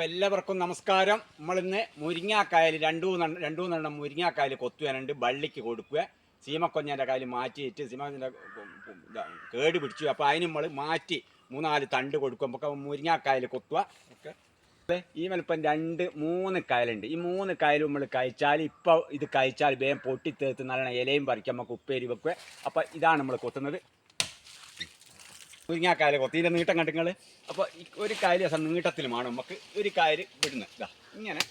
അപ്പം എല്ലാവർക്കും നമസ്കാരം. നമ്മളിന്ന് മുരിങ്ങാക്കായൽ രണ്ടു മൂന്നെണ്ണം രണ്ടു മൂന്നെണ്ണം മുരിങ്ങാക്കായൽ കൊത്തുവാനുണ്ട്. ബള്ളിക്ക് കൊടുക്കുക സീമക്കൊഞ്ഞന്റെ കായൽ മാറ്റിയിട്ട് സീമക്കൊഞ്ഞന്റെ കേട് പിടിച്ചു. അപ്പോൾ അതിന് നമ്മൾ മാറ്റി മൂന്നാൽ തണ്ട് കൊടുക്കും അപ്പോൾ മുരിങ്ങാക്കായൽ കൊത്തുക ഓക്കെ. ഈ വലിപ്പം രണ്ട് മൂന്ന് കായലുണ്ട്. ഈ മൂന്ന് കായലും നമ്മൾ കഴിച്ചാൽ ഇപ്പോൾ ഇത് കഴിച്ചാൽ വേഗം പൊട്ടിത്തേർത്ത് നല്ല ഇലയും പറിക്കാം നമുക്ക് ഉപ്പേരി വെക്കുക അപ്പോൾ ഇതാണ് നമ്മൾ കൊത്തുന്നത്. മുരിങ്ങാക്കായൽ കൊത്തിന്റെ നീട്ടം കണ്ടുങ്ങൾ അപ്പോൾ ഒരു കായൽ ദിവസം നീട്ടത്തിലുമാണ് നമുക്ക് ഒരു കായൽ വിടുന്നത്. ഇതാ ഇങ്ങനെ.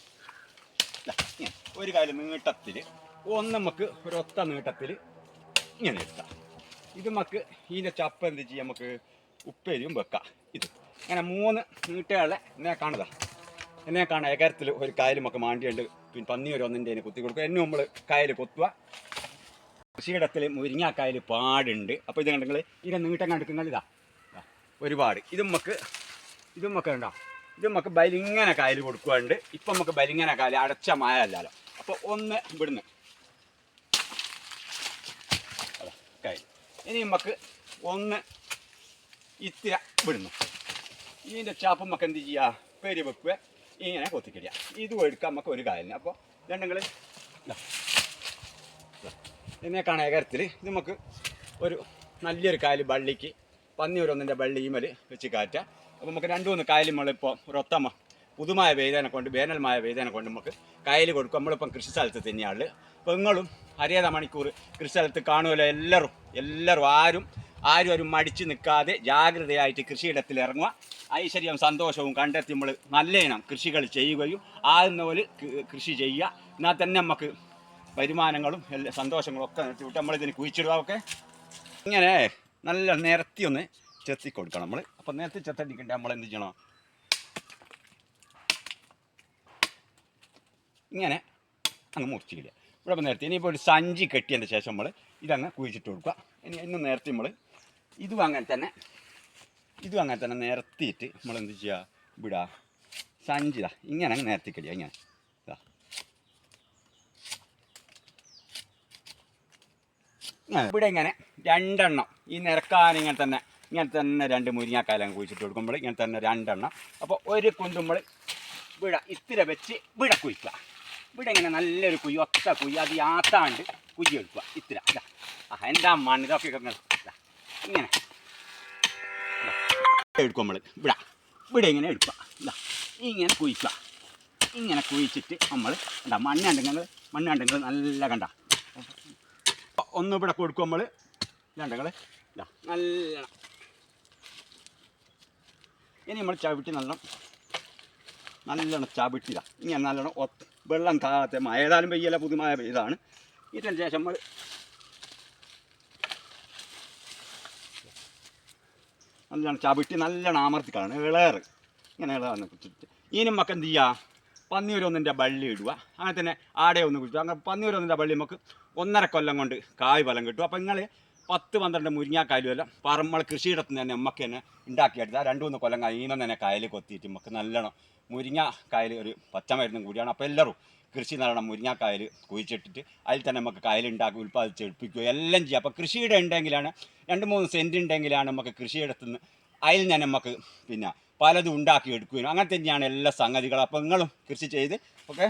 ഇങ്ങനെ. ഒരു കായൽ നീട്ടത്തിൽ ഒന്ന് നമുക്ക് ഒരൊത്ത നീട്ടത്തിൽ ഇങ്ങനെ എടുക്കാം. ഇത് നമുക്ക് ഇതിന്റെ ചപ്പ് എന്ത് ചെയ്യാം? നമുക്ക് ഉപ്പേരിയും വെക്കാം. ഇത്. അങ്ങനെ മൂന്ന് നീട്ടുകളെ എന്നെ കാണുക എന്നെ കാണാം ഏകാരത്തിൽ ഒരു കായൽ നമുക്ക് മാണ്ടിയുണ്ട് പിന്നെ പന്നി ഒരു ഒന്നിന്റെ അതിന് കുത്തി കൊടുക്കുക എന്നെ നമ്മൾ കായൽ കൊത്തുക. കൃഷിയിടത്തിൽ മുരിങ്ങാക്കായൽ പാടുണ്ട്. അപ്പോൾ ഇത് കണ്ടെങ്കിൽ ഇതിന്റെ നീട്ടം ഇതാ ഇതാ, ഒരുപാട്. ഇത് നമുക്ക് ഇത് നമുക്ക് കണ്ടോ? ഇത് നമുക്ക് ബലിങ്ങനെ കായൽ കൊടുക്കുന്നുണ്ട് ഇപ്പം നമുക്ക് ബലിങ്ങനെ കായൽ അടച്ച മായ അല്ലല്ലോ അപ്പോൾ ഒന്ന് ഇവിടുന്ന്. കായൽ ഇനി നമുക്ക് ഒന്ന് ഇത്തിര ഇവിടുന്നു. ഇതിന്റെ ചാപ്പ് നമുക്ക് എന്ത് ചെയ്യുക പേര് വെക്കുക ഇങ്ങനെ കൊത്തിക്കരിക ഇത് എടുക്കാം നമുക്ക് ഒരു കായലിന്. അപ്പോൾ രണ്ടുങ്ങൾ എന്നെ കാണാൻ ഇത്. നമുക്ക് ഒരു നല്ലൊരു കായൽ വള്ളിക്ക് പന്നിയൊരൊന്നിന്റെ വെള്ളി ഈമൽ വെച്ച് കാറ്റുക അപ്പോൾ നമുക്ക് രണ്ടു മൂന്ന് കായലും നമ്മളിപ്പോൾ ഒരൊത്തമ്മ പുതുമായ വേദന കൊണ്ട് വേനൽമായ വേദന കൊണ്ട് നമുക്ക് കായൽ കൊടുക്കും. നമ്മളിപ്പം കൃഷി സ്ഥലത്ത് തന്നെയാണ് അപ്പോൾ നിങ്ങളും അറിയാത മണിക്കൂർ കൃഷി സ്ഥലത്ത് കാണുമല്ലോ എല്ലാവരും. എല്ലാവരും ആരും ആരും ഒരു മടിച്ച് നിൽക്കാതെ ജാഗ്രതയായിട്ട് കൃഷിയിടത്തിൽ ഇറങ്ങുക. ഐശ്വര്യവും സന്തോഷവും കണ്ടെത്തി നമ്മൾ നല്ല ഇനം കൃഷികൾ ചെയ്യുകയും ആകുന്ന പോലെ കൃഷി ചെയ്യുക. എന്നാൽ തന്നെ നമുക്ക് വരുമാനങ്ങളും എല്ലാ സന്തോഷങ്ങളും ഒക്കെ നിർത്തി വിട്ട് നമ്മളിതിന് കുഴിച്ചിടുക. ഒക്കെ ഇങ്ങനെ നല്ല നിരത്തി ഒന്ന് ചെത്തി കൊടുക്കണം നമ്മൾ അപ്പം നിരത്തി ചെത്തടിക്കണ്ടേ? നമ്മൾ എന്ത് ചെയ്യണം? ഇങ്ങനെ അങ്ങ് മുറിച്ചില്ല ഇവിടെ ഇപ്പം നേരത്തെ ഇനിയിപ്പോൾ ഒരു സഞ്ചി കെട്ടിയതിന്റെ ശേഷം നമ്മൾ ഇതങ്ങ് കുഴിച്ചിട്ട് കൊടുക്കുക. ഇനി ഇന്ന് നേരത്തെ നമ്മൾ ഇതും അങ്ങനെ തന്നെ ഇതും അങ്ങനെ തന്നെ നിരത്തിയിട്ട് നമ്മൾ എന്ത് ചെയ്യുക? വിടുക സഞ്ചി ഇതാ ഇങ്ങനെ അങ്ങ് നേരത്തി കഴിയുക ഇങ്ങനെ. ഇതാ. ഇവിടെ ഇങ്ങനെ രണ്ടെണ്ണം. ഈ നിരക്കാൻ ഇങ്ങനെ തന്നെ. ഇങ്ങനെ തന്നെ രണ്ട് മുരിങ്ങാക്കാലം കുഴിച്ചിട്ട് കൊടുക്കുമ്പോൾ ഇങ്ങനെ തന്നെ രണ്ടെണ്ണം. അപ്പോൾ ഒരു കുന്തുമ്പോൾ വിട ഇത്തിരി വെച്ച് വിട കുഴിക്കുക. വിട ഇങ്ങനെ നല്ലൊരു കുഴി ഒത്ത കുഴി അത് യാത്താണ്ട് കുഴി എടുക്കുക. ഇത്തിരി. ഇതാ ആ എന്താ മണ്ണ്? ഇതൊക്കെ ഇങ്ങനെ. എടുക്കും നമ്മൾ. ഇവിടെ ഇവിടെ ഇങ്ങനെ എടുക്കുക. ഇതാ ഇങ്ങനെ കുഴിക്കുക. ഇങ്ങനെ കുഴിച്ചിട്ട് നമ്മൾ എന്താ മണ്ണുണ്ടെങ്കിൽ മണ്ണുണ്ടെങ്കിൽ നല്ല കണ്ട. ഒന്ന് ഇവിടെ കൊടുക്കും നമ്മൾ. രണ്ടങ്ങൾ ഇതാ. നല്ല ഇനി നമ്മൾ ചവിട്ടി നല്ലോണം നല്ലോണം ചവിട്ടിതാ ഇങ്ങനെ നല്ലോണം വെള്ളം താഴത്തെ മഴ ഏതായാലും പെയ്യല പുതുമായ പെയ്താണ് ഇതിന് ശേഷം നമ്മൾ നല്ലോണം ചവിട്ടി നല്ലോണം അമർത്തിക്കളാണ് ഇളയറ് ഇങ്ങനെ ഇളാന്ന് കുറിച്ചിട്ട് ഇനി നമുക്ക് എന്ത് ചെയ്യുക പന്നിയൂരൊന്നിന്റെ ബള്ളി ഇടുക. അങ്ങനെ തന്നെ ആടെ ഒന്ന് കുഴിച്ചു അങ്ങനെ പന്നിയൂരൊന്നിന്റെ ബള്ളി നമുക്ക് ഒന്നര കൊല്ലം കൊണ്ട് കായ് ഫലം കിട്ടും. അപ്പം നിങ്ങൾ പത്ത് പന്ത്രണ്ട് മുരിങ്ങാക്കായാലും എല്ലാം പറമ്പൾ കൃഷിയിടത്ത് തന്നെ നമുക്ക് തന്നെ ഉണ്ടാക്കിയെടുത്താൽ രണ്ട് മൂന്ന് കൊല്ലം കഴിയുമ്പോൾ തന്നെ കായൽ കൊത്തിയിട്ട് നമുക്ക് നല്ലോണം മുരിങ്ങ കായൽ ഒരു പച്ചമരുന്നും കൂടിയാണ്. അപ്പോൾ എല്ലാവരും കൃഷി നല്ലോണം മുരിങ്ങാക്കായൽ കുഴിച്ചിട്ടിട്ട് അതിൽ തന്നെ നമുക്ക് കായൽ ഉണ്ടാക്കി ഉൽപ്പാദിച്ച് എടുപ്പിക്കുക എല്ലാം ചെയ്യുക അപ്പോൾ കൃഷിയുടെ ഉണ്ടെങ്കിലാണ് രണ്ട് മൂന്ന് സെന്റ് ഉണ്ടെങ്കിലാണ് നമുക്ക് കൃഷിയിടത്ത് നിന്ന് അതിൽ തന്നെ നമുക്ക് പിന്നെ പലതും ഉണ്ടാക്കി എടുക്കുകയും അങ്ങനെ തന്നെയാണ് എല്ലാ സംഗതികളും. അപ്പോൾ നിങ്ങളും കൃഷി ചെയ്ത് ഓക്കെ?